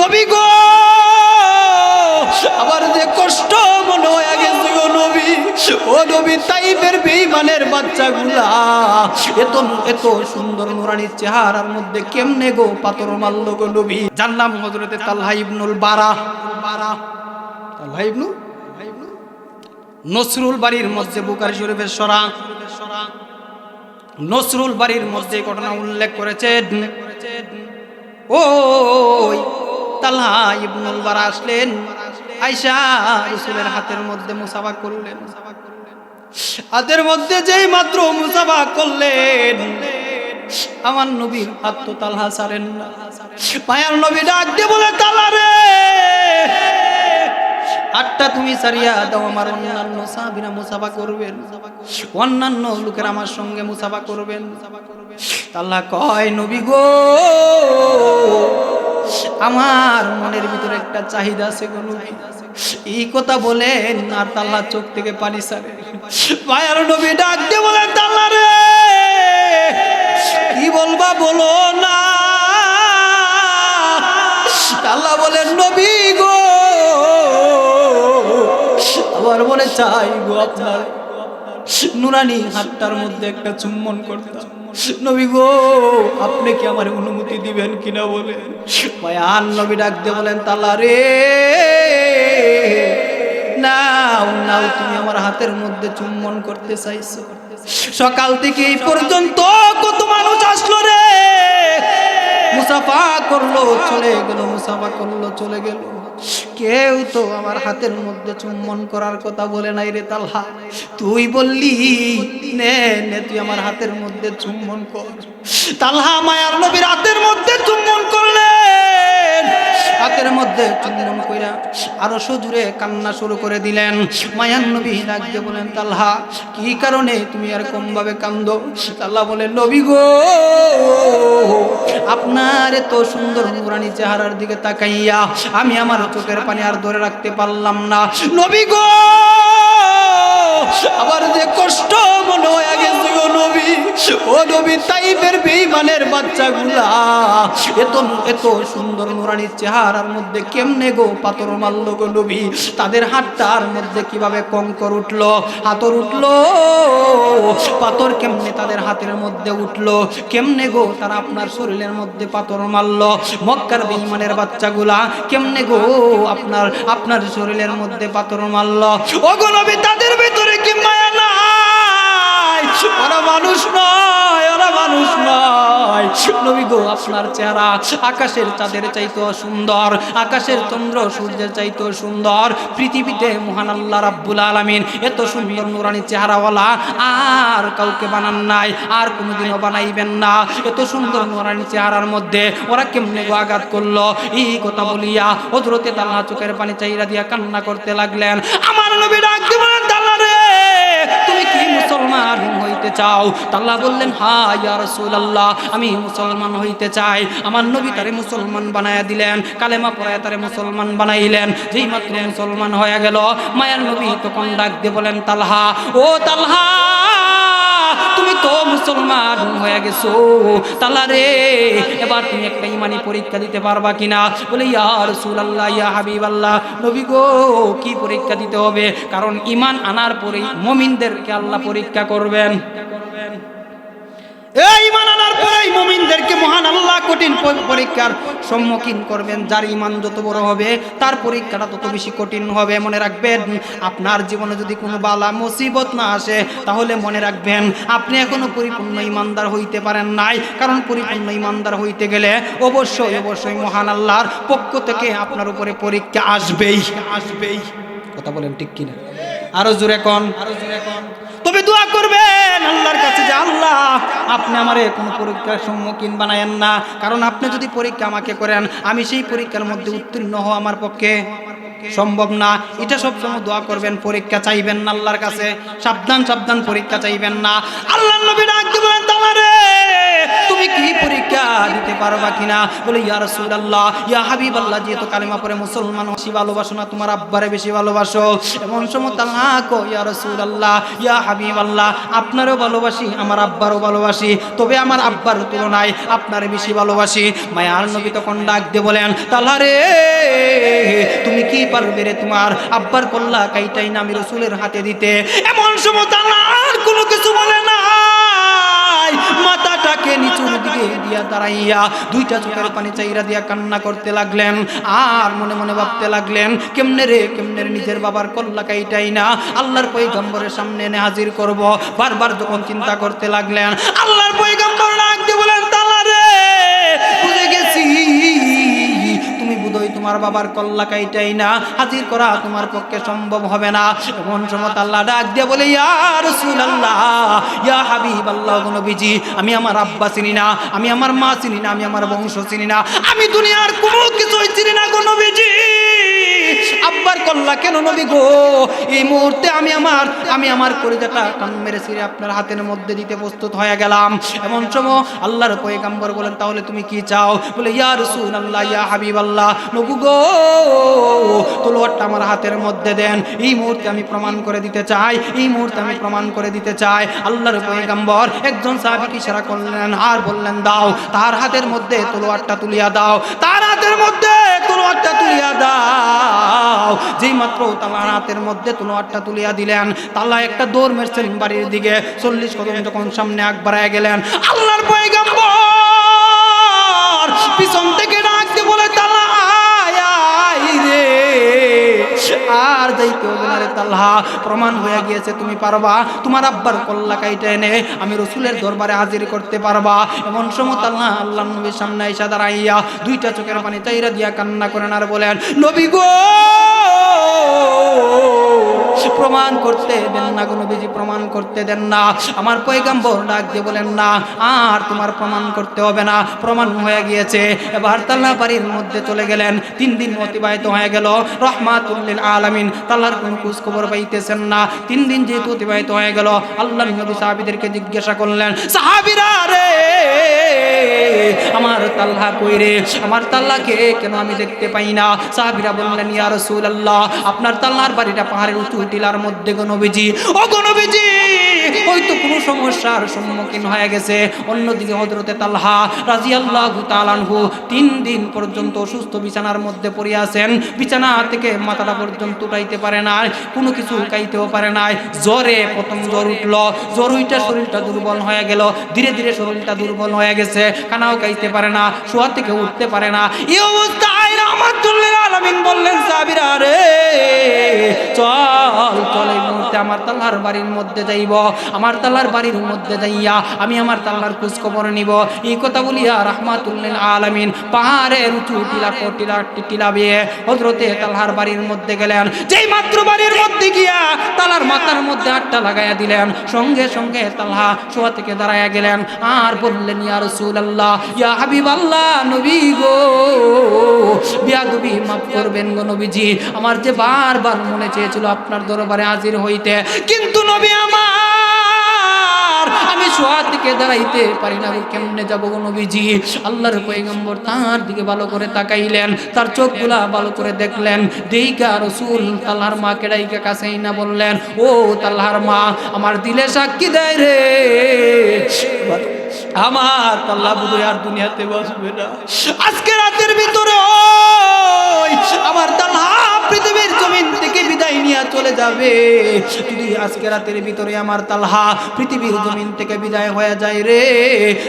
নবী গো। আবার যে কষ্ট মনে হয়ে গেছে গো নবী, ও নবী তাইফের বেঈমানের বাচ্চাগুলা। এত এত সুন্দর নুরানির চেহারার মধ্যে কেমনে গো পাথর মারলো গো নবী। যার নাম হজরতে তালহা ইবনুল বারা। বারা তালহা ইবনু? নসরুল বাড়ির মধ্যে বুকারি শরীফের সরা। নসরুল বাড়ির মধ্যে ঘটনা উল্লেখ করেছেন। ওই তালহা ইবনুল বারা আসলেন। আয়সা রসুলের হাতের মধ্যে মুসাফা করলেন। হাতের মধ্যে যেই মাত্র মুসাফা করলেন, আমার নবীর হাত তো তালহা সারেন না। মায়ার নবী ডাক দিয়ে বলে, তালা রে! আটটা তুমি সারিয়া দাও, আমার অন্যান্য সাহাবীরা মুসাফা করবেন। অন্যান্য লোকের আমার সঙ্গে মুসাফা করবেন। আল্লাহ কয়, নবী গো আমার মনের ভিতরে একটা চাহিদা আছে গো নবী। এই কথা বলেন আর তাল্লা চোখ থেকে পানি সারে। মায়ার নবী ডাক দিয়ে বলেন, তাল্লা রে! কি বলবা বলো না। আল্লাহ বলেন, নবী গো! আবার বলে চাই গো আপনার। নুরানি হাতটার মধ্যে একটা চুম্বন করতাম। নবী গো, আপনি কি আমার অনুমতি দিবেন কিনা বলে মায়ান নবী ডাক দিয়ে বলেন, তালা রে, নাও নাও, তুমি আমার হাতের মধ্যে চুম্বন করতে চাইছো। সকাল থেকে এই পর্যন্ত কত মানুষ আসলো রে। মুসাফা করল, চলে গেল, মুসাফা করল, চলে গেল। কেউ তো আমার হাতের মধ্যে চুম্বন করার কথা বলে নাই রে তালহা। তুই বললি, নে নে, তুই আমার হাতের মধ্যে চুম্বন কর। তালহা, মায়ার নবীর হাতের মধ্যে চুম্বন করলেন হাতের মধ্যে চুম্বন কইরা আরও সজুরে কান্না শুরু করে দিলেন। মায়ান নবী রাজ্যে বলেন, তাল্হা, কি কারণে তুমি আর কম ভাবে কান্দো? তাল্লা বলে নবী গো, আপনার এত সুন্দর নুরানি চেহারার দিকে তাকাইয়া আমি আমার চোখের পানি আর ধরে রাখতে পারলাম না। নবী গো আবার যে কষ্ট মনে হয়ে গেছে গো নবী, ও নবী তাইফের বেঈমানের বাচ্চাগুলা। এত এত সুন্দর নুরানির চেহারার মধ্যে কেমনে গো পাথর মারলো গো নবী? তাদের হাতটার মধ্যে কীভাবে কঙ্কর উঠল? হাতর উঠল? পাথর কেমনে তাদের হাতের মধ্যে উঠল? কেমনে গো তারা আপনার শরীরের মধ্যে পাথর মারলো? মক্কার বেঈমানের বাচ্চাগুলা কেমনে গো আপনার আপনার শরীরের মধ্যে পাথর মারলো? ও গো নবী, তাদের কি মায়া নাই। ওরা মানুষ নয় ওরা মানুষ নয়। নবী গো, আপনার চেহারা আকাশের চাঁদের চাইতো সুন্দর, আকাশের চন্দ্র সূর্যের চাইতো সুন্দর। পৃথিবীতে মহান আল্লাহ রাব্বুল এত সুন্দর নুরানি চেহারাওয়ালা আর কাউকে বানান নাই, আর কোনোদিনও বানাইবেন না। এত সুন্দর নুরানি চেহারার মধ্যে ওরা কেমনে গো আঘাত করল? এই কথা বলিয়া হজরতে তাল্লা চোখের পানি চাইরা দিয়া কান্না করতে লাগলেন। আমার নবী ডাক তুমি কি মুসলমান হইতে চাও? তাল্লাহ বললেন, হা, ইয়া রাসূলুল্লাহ, আমি মুসলমান হইতে চাই। আমার নবী তারে মুসলমান বানায়া দিলেন, কালেমা পড়ায় তারে মুসলমান বানাইলেন। যেই মাত্র মুসলমান হয়ে গেল, মায়ের নবী তখন ডাক দিয়ে বলেন তালহা ও তালহা তো মুসলমান হয়ে গেছো? তালা রে, এবার তুমি একটা ইমানি পরীক্ষা দিতে পারবা কিনা? বলে ইয়ার সুল আল্লাহ ইয়া হাবিব আল্লাহ নবী গো, কি পরীক্ষা দিতে হবে? কারণ ইমান আনার পরেই মমিনদেরকে আল্লাহ পরীক্ষা করবেন। এই ইমান আনার পরেই মুমিনদেরকে মহান আল্লাহ কঠিন পরীক্ষার সম্মুখীন করবেন। যার ইমান যত বড় হবে তার পরীক্ষাটা তত বেশি কঠিন হবে। মনে রাখবেন আপনার জীবনে যদি কোনো বালা মুসিবত না আসে তাহলে মনে রাখবেন আপনি এখনও পরিপূর্ণ ইমানদার হইতে পারেন নাই। কারণ পরিপূর্ণ ইমানদার হইতে গেলে অবশ্যই অবশ্যই মহান আল্লাহর পক্ষ থেকে আপনার উপরে পরীক্ষা আসবেই। আসবেই। কথা বলেন ঠিক কিনা? আরও জোরে কন। আরও জোরে কন তবে দোয়া করবেন আল্লাহর কাছে যে আল্লাহ আপনি আমার কোনো পরীক্ষার সম্মুখীন বানায়েন না। কারণ আপনি যদি পরীক্ষা আমাকে করেন, আমি সেই পরীক্ষার মধ্যে উত্তীর্ণ হওয়া আমার পক্ষে সম্ভব না। এটা সবসময় দোয়া করবেন, পরীক্ষা চাইবেন না আল্লাহর কাছে। সাবধান সাবধান পরীক্ষা চাইবেন না। আল্লাহ নবী ডাক তুমি কি পরীক্ষা দিতে পারবা কিনা? বলে, ইয়া রাসূলুল্লাহ, ইয়া হাবিবাল্লাহ, যেহেতু কালিমা পরে মুসলমান বেশি ভালোবাসো না, তোমার আব্বারে বেশি ভালোবাসো। এমন সময় তাল্লাহ কো ইয়া রাসূলুল্লাহ, ইয়া হাবিবাল্লাহ, আপনারও ভালোবাসি, আমার আব্বারও ভালোবাসি, তবে আমার আব্বার তুলনায় আপনার বেশি ভালোবাসি। মায়ার নবী তখন ডাক দিয়ে বলেন তাহা রে, তুমি কি পারবে রে তোমার? আব্বার কল্লা কাইটাই নামি রসুলের হাতে দিতে। এমন সময় তালার কোনো কিছু বলে না মাথাটাকে নিচুর দুইটা পানি চাইরা দিয়া কান্না করতে লাগলেন। আর মনে মনে ভাবতে লাগলেন, কেমনে রে, কেমনে নিজের বাবার না? আল্লাহর পৈগম্বরের সামনে এনে হাজির করব। বারবার যখন চিন্তা করতে লাগলেন, আল্লাহর পৈগম্বর তোমার বাবার কল্লা কাইটাই না, হাজির করা তোমার পক্ষে সম্ভব হবে না। এমন সময় আল্লাহ ডাক দিয়ে বলে, ইয়া ইয়া হাবিব আল্লাহ আমি আমার আব্বা চিনি না, আমি আমার মা চিনি না, আমি আমার বংশ চিনি না, আমি দুনিয়ার কোনো কিছুই চিনি না গো কল্লা কেন নবী গো? এই মুহূর্তে আমি আমার আমি আমার কলিজাটা টান মেরে ছিঁড়ে আপনার হাতের মধ্যে দিতে প্রস্তুত হয়ে গেলাম। এমন সময় আল্লাহর পয়গাম্বর বলেন, তাহলে তুমি কি চাও? বলে, ইয়া রসুল আল্লাহ ইয়া হাবিব আল্লাহ নবু গো, তলোয়ারটা আমার হাতের মধ্যে দেন। এই মুহূর্তে আমি প্রমাণ করে দিতে চাই, এই মুহূর্তে আমি প্রমাণ করে দিতে চাই। আল্লাহর পয়গাম্বর একজন সাহাবিক ইশারা করলেন, আর বললেন, দাও, তার হাতের মধ্যে তলোয়ারটা তুলিয়া দাও, তার হাতের মধ্যে তলোয়ারটা তুলিয়া দাও। যেই মাত্র তালার হাতের মধ্যে তলোয়ারটা তুলিয়া দিলেন। তাল্লা একটা দৌড় মেরছেন বাড়ির দিকে। চল্লিশ কদম যখন সামনে আগ বাড়ায় গেলেন, আল্লাহর পয়গাম্বর পিছন থেকে ডাকতে বলে, তালা আয় রে। আর যাইতে হবে না প্রমাণ হয়ে গিয়েছে, তুমি পারবা। তোমার আব্বার কল্লা কাইটা এনে আমি রসুলের দরবারে হাজির করতে পারবা। এমন সময় তাল্লাহ আল্লাহ নবীর সামনে এসা দাঁড়াইয়া দুইটা চোখের পানি চাইরা দিয়া কান্না করেন আর বলেন, নবী গো প্রমাণ করতে দেন না কোনো বিজি প্রমাণ করতে দেন না। আমার পয়গাম্বর ডাক দিয়ে বলেন, না, আর তোমার প্রমাণ করতে হবে না। প্রমাণ হয়ে গিয়েছে। এবার তাল্লা বাড়ির মধ্যে চলে গেলেন। তিন দিন অতিবাহিত হয়ে গেল। রহমাতুল্লিল আলামিন তাল্লার কোন খবর পাইতেছেন না। তিন দিন যেহেতু অতিবাহিত হয়ে গেল, আল্লাহ নবী সাহাবিদেরকে জিজ্ঞাসা করলেন, সাহাবিরা রে, আমার তাল্লা কই রে? আমার তাল্লাকে কেন আমি দেখতে পাই না? সাহাবিরা বললেন, ইয়া আল্লাহ আপনার তাল্লার বাড়িটা পাহাড়ের উঁচু টিলার মধ্যে গণবিজি ও গণবিজি ওই তো কোনো সমস্যার সম্মুখীন হয়ে গেছে। অন্যদিকে হজরতে তালহা রাজি আল্লাহ তালানহু তিন দিন পর্যন্ত অসুস্থ বিছানার মধ্যে পড়ে আছেন। বিছানা থেকে মাথাটা পর্যন্ত উঠাইতে পারে না কোনো কিছু খাইতেও পারে না জ্বরে প্রথম জ্বর উঠল। জ্বর উইটা শরীরটা দুর্বল হয়ে গেল। ধীরে ধীরে শরীরটা দুর্বল হয়ে গেছে। কানাও খাইতে পারে না, শোয়া থেকে উঠতে পারে না। এই অবস্থায় রহমাতুল্লিল আলামিন বললেন সাবিরা রে চল চল, এই মুহূর্তে আমার তাল্লার বাড়ির মধ্যে যাইব। আমার তাল্লার বাড়ির মধ্যে যাইয়া আমি আমার তাল্লার খোঁজ খবর নিব। এই কথা বলিয়া রহমাতুল্লিল আলামিন পাহাড়ের উঁচু টিলা টিলা টিলা বিয়ে হজরতে তাল্লার বাড়ির মধ্যে গেলেন। যেই মাত্র বাড়ির মধ্যে গিয়া তালার মাথার মধ্যে আটটা লাগাইয়া দিলেন। সঙ্গে সঙ্গে তাল্হা শোয়া থেকে দাঁড়াইয়া গেলেন। আর বললেন, ইয়া রাসূলুল্লাহ, ইয়া হাবিবাল্লাহ, নবী গো করবেন গো নবীজি। আমার যে বারবার মনে চেয়েছিল আপনার দরবারে হাজির হইতে, কিন্তু নবী আমার, আমি থেকে দাঁড়াইতে পারি না কেমনে যাব নবীজি? আল্লাহর তার দিকে ভালো করে তাকাইলেন, তার চোখগুলা ভালো করে দেখলেন। দেইকা রসুল তাল্লাহার মা না বললেন, ও তাল্লাহার মা, আমার দিলে সাক্ষী দেয় রে। আমার তাল্লাহ বুধ আর দুনিয়াতে বসবে না। আজকে রাতের ভিতরে ওই বিদায় নিয়ে চলে যাবে। যদি আজকে রাতের ভিতরে আমার তালহা পৃথিবীর জমিন থেকে বিদায় হয়ে যায় রে,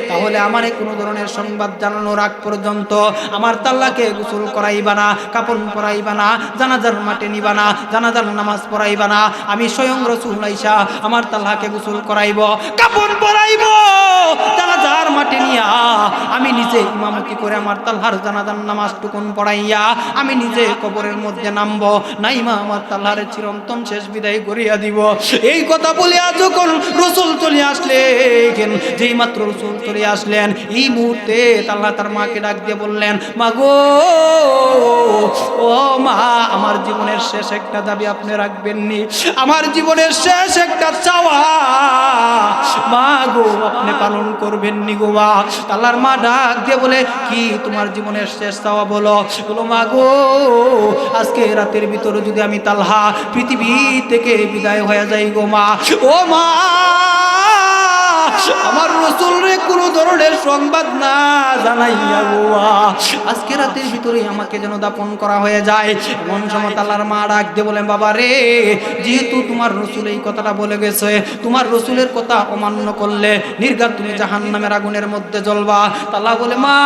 তাহলে আমারে কোনো ধরনের সংবাদ জানানোর আগ পর্যন্ত আমার তাল্লাকে গোসল করাইবা না, কাপড় পরাইবা না, জানাজার মাঠে নিবা না, জানাজার নামাজ পড়াইবা না। আমি স্বয়ং রসুল আইসা আমার তাল্লাকে গোসল করাইব, কাপড় পরাইব, জানাজার মাঠে নিয়া আমি নিজে ইমামতি করে আমার তাল্লার জানাজার নামাজ টুকুন পড়াইয়া আমি নিজে কবরের মধ্যে নামবো, নাইমা আমার তাল্লার চিরন্তন শেষ বিদায় করিয়া দিব। এই কথা বলিয়া যখন রসুল চলে আসলেন, যেই মাত্র রসুল চলে আসলেন, এই মুহূর্তে তাল্লাহ তার মাকে ডাক দিয়ে বললেন, মা গো, ও মা, আমার জীবনের শেষ একটা দাবি আপনি রাখবেননি আমার জীবনের শেষ একটা চাওয়া, মা গো, আপনি পালন করবেননি গো মা। তাল্লার মা ডাক দিয়ে বলে, কি তোমার জীবনের শেষ চাওয়া বলো? বলো, মা গো, আজকে রাতের ভিতরে যদি আমি তালহা পৃথিবী থেকে বিদায় হয়ে যাই গো মা। ও মা! আমার রসুল রে কোনো ধরনের সংবাদ না জানাইয়া গোয়া। আজকে রাতের ভিতরে আমাকে যেন দাপন করা হয়ে যায়। এমন সময় তালার মা দিয়ে বলেন, বাবা রে, যেহেতু তোমার রসুল এই কথাটা বলে গেছে, তোমার রসুলের কথা অমান্য করলে নির্গাত তুমি জাহান নামের আগুনের মধ্যে জ্বলবা। তালা বলে, মা,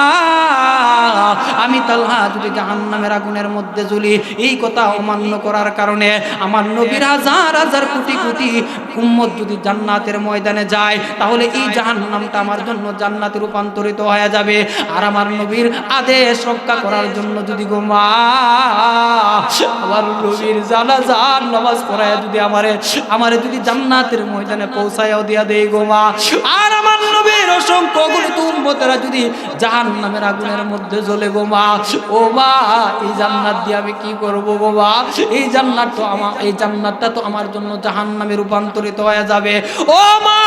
আমি তালহা যদি জাহান নামের আগুনের মধ্যে জ্বলি, এই কথা অমান্য করার কারণে আমার নবীর হাজার হাজার কোটি কোটি উম্মত যদি জান্নাতের ময়দানে যায়, তাহলে এই জাহান্নামটা আমার জন্য জান্নাতে রূপান্তরিত হয়ে যাবে। আর আমার নবীর আদেশ রক্ষা করার জন্য যদি গো আমার নবীর জানাজার নামাজ পড়ায় যদি আমারে আমারে যদি জান্নাতের ময়দানে পৌঁছায়ও দিয়া দেই গো আর আমার নবীর অসংখ্য যদি জাহান্নামের আগুনের মধ্যে জ্বলে গো মা, ও মা, এই জান্নাত দিয়ে আমি কি করব গো মা? এই জান্নাত তো আমার এই জান্নাতটা তো আমার জন্য জাহান্নামে রূপান্তরিত হয়ে যাবে। ও মা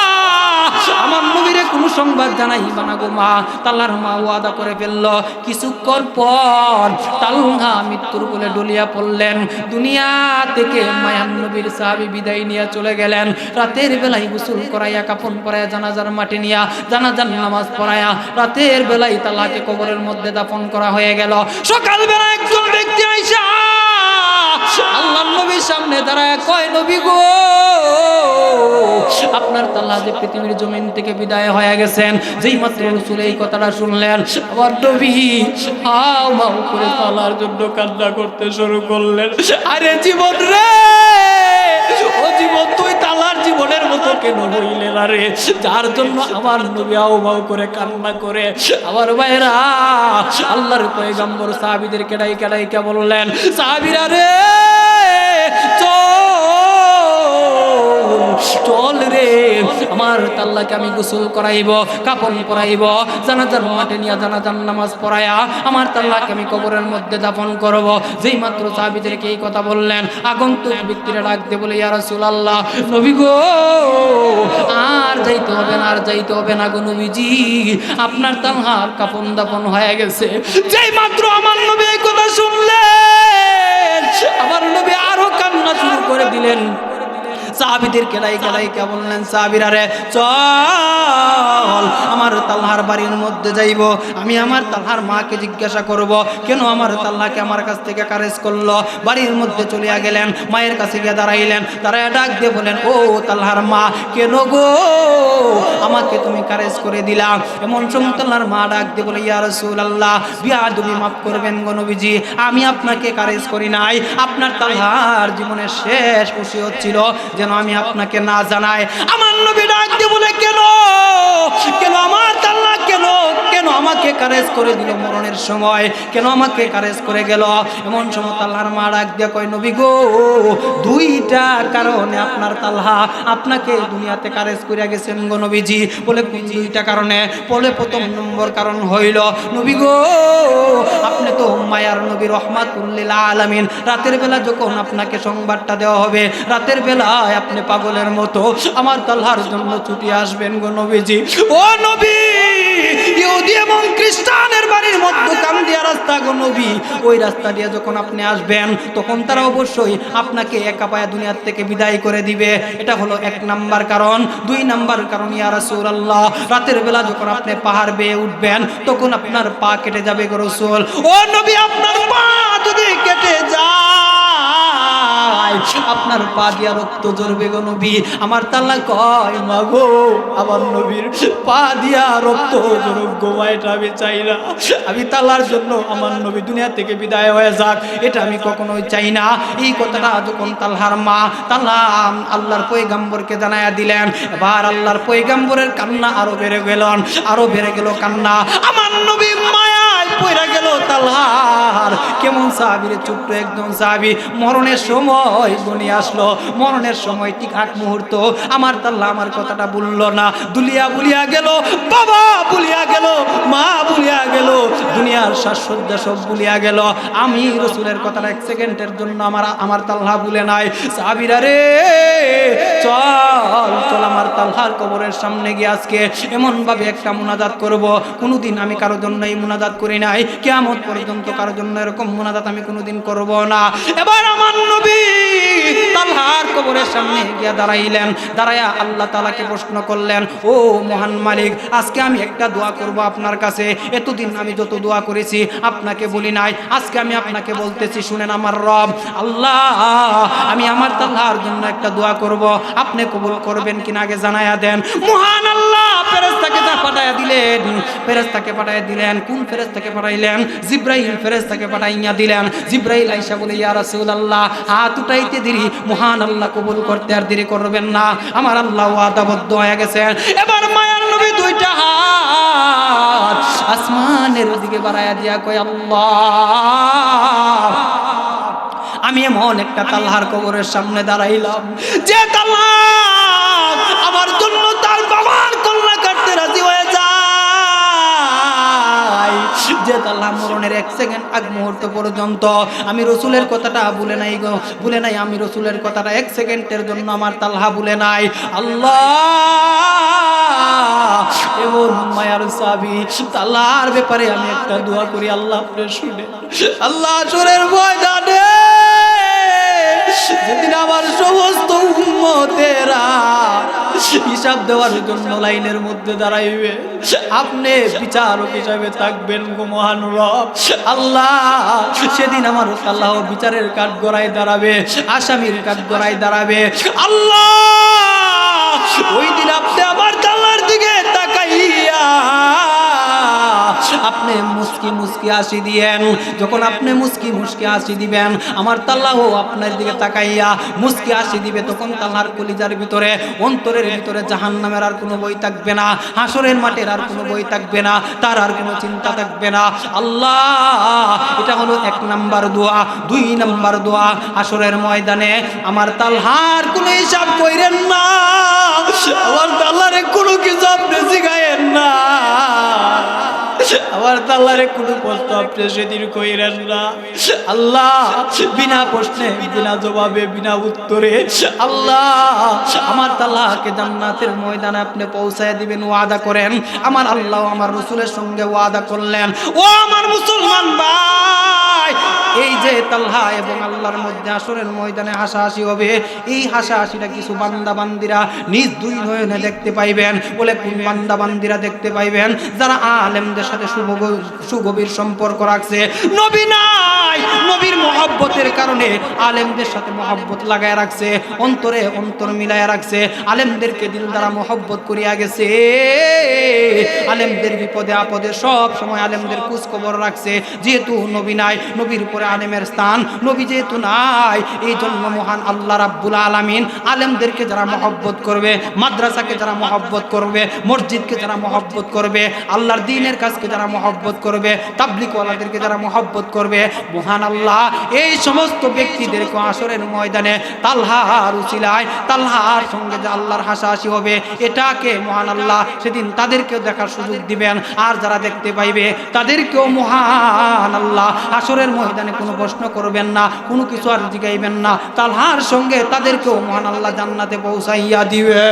আমার নবীরে কোনো সংবাদ জানাই বানা গো মা। তাল্লার মা ওয়াদা করে ফেলল। কিছুক্ষণ পর তালহা মৃত্যুর কোলে ডলিয়া পড়লেন। দুনিয়া থেকে মায়ান নবীর সাহাবি বিদায় নিয়ে চলে গেলেন। রাতের বেলায় গোসল করাইয়া, কাপড় পরাইয়া, জানাজার মাটি নিয়া, জানাজার নামাজ পড়াইয়া, রাতের বেলায় তালাকে কবরের মধ্যে দাফন করা হয়ে গেল। সকাল বেলা একজন ব্যক্তি আইসা আল্লাহ নবীর সামনে দাঁড়ায় কয়, নবী গো, আপনার তাল্লাহ যে পৃথিবীর জমিন থেকে বিদায় হয়ে গেছেন, যেই মাত্র রসুল এই কথাটা শুনলেন, আমার নবী হাও মাও করে তালার জন্য কান্না করতে শুরু করলেন। আরে জীবন রে! জীবনের নবইলে হইলে রে? যার জন্য আমার নবী আও করে কান্না করে। আমার ভাইরা আল্লাহর পয়গাম্বর সাহাবিদের কেডাই কেডাই কে বললেন, সাহাবিরা রে চল রে। আমার তাল্লাকে আমি গোসল করাইব কাপড় পরাইব, জানাজার মাঠে নিয়ে জানাজার নামাজ পড়াইয়া আমার তাল্লাকে আমি কবরের মধ্যে দাফন করব। যেই মাত্র সাহাবিদেরকে এই কথা বললেন, আগন্তুক ব্যক্তিরা ডাকতে বলে, ইয়া রাসূলুল্লাহ, নবী গো, আর যাইতে হবে না, আর যাইতে হবে না গো নবীজি। আপনার তালহার কাপন দাপন হয়ে গেছে। যেই মাত্র আমার নবী কথা শুনলেন, আমার নবী আরও কান্না শুরু করে দিলেন। সাহাবিদের কেলাই কেলাই কে বললেন, সাহাবিরা রে, চল, আমার তাল্লাহার বাড়ির মধ্যে যাইব। আমি আমার তাল্লাহার মাকে জিজ্ঞাসা করব, কেন আমার তাল্লাহকে আমার কাছ থেকে কারেজ করল? বাড়ির মধ্যে চলিয়া গেলেন, মায়ের কাছে গিয়ে দাঁড়াইলেন। তারা ডাক দিয়ে বলেন ও তাল্লাহার মা, কেন গো? আমাকে তুমি কারেজ করে দিলাম এমন সময় তাল্লাহার মা ডাক দিয়ে বলে, ইয়া রাসূলুল্লাহ, বিয়া তুমি মাফ করবেন গো নবীজি, আমি আপনাকে কারেজ করি নাই। আপনার তাল্লাহার জীবনের শেষ খুশি হচ্ছিল যেন আমি আপনাকে না জানাই। আমার নবী ডাক দিয়ে বলে কেন? কেন আমার কেন আমাকে কারেজ করে দিল মরণের সময়? কেন আমাকে কারেজ করে গেল? এমন সময় তাল্লাহার মা ডাক দিয়ে কয়, নবী গো, দুইটা কারণে আপনার তাল্হা আপনাকে দুনিয়াতে কারেজ করে গেছেন গো নবীজি। বলে দুইটা কারণে? বলে, প্রথম নম্বর কারণ হইল, নবী গো, আপনি তো মায়ার নবী, রহমাতুল্লিল আলামিন। রাতের বেলা যখন আপনাকে সংবাদটা দেওয়া হবে, রাতের বেলায় আপনি পাগলের মতো আমার তাল্লাহার জন্য ছুটি আসবেন গো নবীজি। ও নবী এবং খ্রিস্টানের বাড়ির মধ্যখান দিয়া রাস্তা গো নবী। ওই রাস্তা দিয়ে যখন আপনি আসবেন, তখন তারা অবশ্যই আপনাকে একা পায়া দুনিয়ার থেকে বিদায় করে দিবে। এটা হলো এক নাম্বার কারণ। দুই নাম্বার কারণ, ইয়া রাসূলুল্লাহ, রাতের বেলা যখন আপনি পাহাড় বেয়ে উঠবেন, তখন আপনার পা কেটে যাবে গো ও নবী, আপনার পা যদি কেটে যায় আপনার পা দিয়া রক্ত ঝরবে গো নবী। আমার তাল্লা কয় মা গো আমার নবীর পা দিয়া রক্ত ঝরুক গো এটা আমি চাই না। আমি তাল্লার জন্য আমার নবী দুনিয়া থেকে বিদায় হয়ে যাক, এটা আমি কখনোই চাই না। এই কথাটা যখন তাল্লার মা তাল্লা আল্লাহর পৈগাম্বরকে জানায়া দিলেন, এবার আল্লাহর পৈগাম্বরের কান্না আরও বেড়ে গেলেন আরও বেড়ে গেল কান্না। আমার নবী মায়ায় পইরা গেল তাল্লার কেমন সাহাবিরে ছোট্ট একজন সাহাবি মরণের সময় গুনি আসলো। মরণের সময় ঠিক মুহূর্ত। আমার তাল্লা আমার কথাটা বলল না। দুলিয়া বুলিয়া গেল, বাবা বুলিয়া গেল, মা বুলিয়া গেল, দুনিয়ার সাজসজ্জা সব বুলিয়া গেল। আমি রসুলের কথাটা এক সেকেন্ডের জন্য আমার আমার তাল্লা ভুলে নাই। সাবিরা রে, চল চল আমার তাল্লার কবরের সামনে গিয়ে আজকে এমন ভাবে একটা মুনাজাত করব। কোনোদিন আমি কারোর জন্য এই মুনাজাত করি নাই কেমন পর্যন্ত কারোর জন্য এরকম মুনাজাত আমি কোনোদিন করব না। এবার আমার নবী তাল্লার কবরের সামনে গিয়ে দাঁড়াইলেন, দাঁড়াইয়া আল্লাহ তালাকে প্রশ্ন করলেন, ও মহান মালিক, আজকে আমি একটা দোয়া করব আপনার কাছে। এতদিন আমি যত দোয়া করেছি, আপনাকে বলি নাই। আজকে আমি আপনাকে বলতেছি, শুনেন আমার রব, আল্লাহ, আমি আমার তাল্লাহার জন্য একটা দোয়া করব। আপনি কবুল করবেন কিনা আগে জানায়া দেন। মহান আল্লাহ ফেরেস্তাকে পাঠাইয়া দিলেন ফেরেস্তাকে পাঠাইয়া দিলেন। কোন ফেরেস্তাকে পাঠাইলেন, জিব্রাইল ফেরেস্তাকে পাঠাইয়া দিলেন। জিব্রাইল আইসা বলে, ইয়া রাসূলুল্লাহ, হাত উঠাইতে দেরি, মহান আল্লাহ কবুল করতে আর দেরি করবেন না। আমার আল্লাহ ওয়াদাবদ্ধ হয়ে গেছেন। এবার মায়ার নবী দুইটা হাত আসমানের দিকে বাড়াইয়া দিয়া কয়, আল্লাহ, আমি এমন একটা তাল্লাহার কবরের সামনে দাঁড়াইলাম, যে তাল্লাহ আমার জন্য তার বাবার যে তাল্লাহ মরণের এক সেকেন্ড আগ মুহূর্ত পর্যন্ত। আমি রসুলের কথাটা ভুলে নাই গো, ভুলে নাই আমি রসুলের কথাটা এক সেকেন্ডের জন্য আমার তাল্লাহ ভুলে নাই। আল্লাহ এমন মায়ার সাবি তাল্লাহর ব্যাপারে আমি একটা দোয়া করি, আল্লাহ আপনি শুনে। আল্লাহ সুরের ময়দানে যেদিন আমার সমস্ত উম্মতেরা হিসাব দেওয়ার জন্য লাইনের মধ্যে দাঁড়াইবে। আপনি বিচারক হিসাবে থাকবেন গো মহান রব। আল্লাহ, সেদিন আমার আল্লাহ বিচারের কাঠ গড়ায় দাঁড়াবে, আসামির কাঠ গড়ায় দাঁড়াবে। আল্লাহ, ওই দিন আপনি আমার তাল্লার দিকে তাকাইয়া আপনি মুস্কি মুস্কি আসি দিয়েন। যখন আপনি মুস্কি মুস্কি আসি দিবেন, আমার তাল্লাহ আপনার দিকে তাকাইয়া মুস্কি আসি দিবে, তখন তাল্লার কলিজার ভিতরে, অন্তরের ভিতরে জাহান নামের আর কোনো বই থাকবে না, হাসরের মাঠের আর কোনো বই থাকবে না, তার আর কোনো চিন্তা থাকবে না। আল্লাহ, এটা হলো এক নাম্বার দোয়া, দুই নাম্বার দোয়া হাসরের ময়দানে। আমার তাল্লার কোনো হিসাব কইরেন না, আমার তাল্লারে কোনো কিছু আপনি শিখাইয়েন না। আমার তাল্লারে কোনো আপনি সেদিন কইরেন না। আল্লাহ, বিনা প্রশ্নে, বিনা জবাবে, বিনা উত্তরে, আল্লাহ, আমার তাল্লাহকে জান্নাতের ময়দানে আপনি পৌঁছায় দিবেন, ওয়াদা করেন। আমার আল্লাহ আমার রসুলের সঙ্গে ওয়াদা করলেন। ও আমার মুসলমান ভাই, এই যে তাল্হা এবং আল্লাহর মধ্যে আসরের ময়দানে হাসাহাসি হবে, এই হাসাহাসিটা কিছু বান্দা বান্দিরা নিজ দুই নয়নে দেখতে পাইবেন। বলে, কোন বান্দা বান্দিরা দেখতে পাইবেন? যারা আলেমদের সাথে শুভ সুগভীর সম্পর্ক রাখছে। নবী নাই! নবীর মহব্বতের কারণে আলেমদের সাথে মহব্বত লাগায় রাখছে, অন্তরে অন্তর মিলায় রাখছে, আলেমদেরকে দিল দ্বারা মহব্বত করিয়া গেছে। আলেমদের বিপদে আপদে সব সময় আলেমদের খোঁজ রাখছে, যেহেতু নবী নাই, নবীর পরে আলেমের স্থান, নবী যেহেতু নাই, এই জন্য মহান আল্লাহ রাব্বুল আলামিন আলেমদেরকে যারা মহব্বত করবে, মাদ্রাসাকে যারা মহব্বত করবে, মসজিদকে যারা মহব্বত করবে, আল্লাহর দিনের কাজকে যারা মহব্বত করবে তাবলিকওয়ালাদেরকে যারা মহব্বত করবে মহান আল্লাহ এই সমস্ত ব্যক্তিদেরকে আসরের ময়দানে তালহার উচিলায় তালহার সঙ্গে যে আল্লাহর হাসাহাসি হবে, এটাকে মহান আল্লাহ সেদিন তাদেরকেও দেখার সুযোগ দিবেন। আর যারা দেখতে পাইবে, তাদেরকেও মহান আল্লাহ আসরের ময়দানে কোনো প্রশ্ন করবেন না, কোনো কিছু আর জিগাইবেন না। তালহার সঙ্গে তাদেরকেও মহান আল্লাহ জান্নাতে পৌঁছাইয়া দিবে।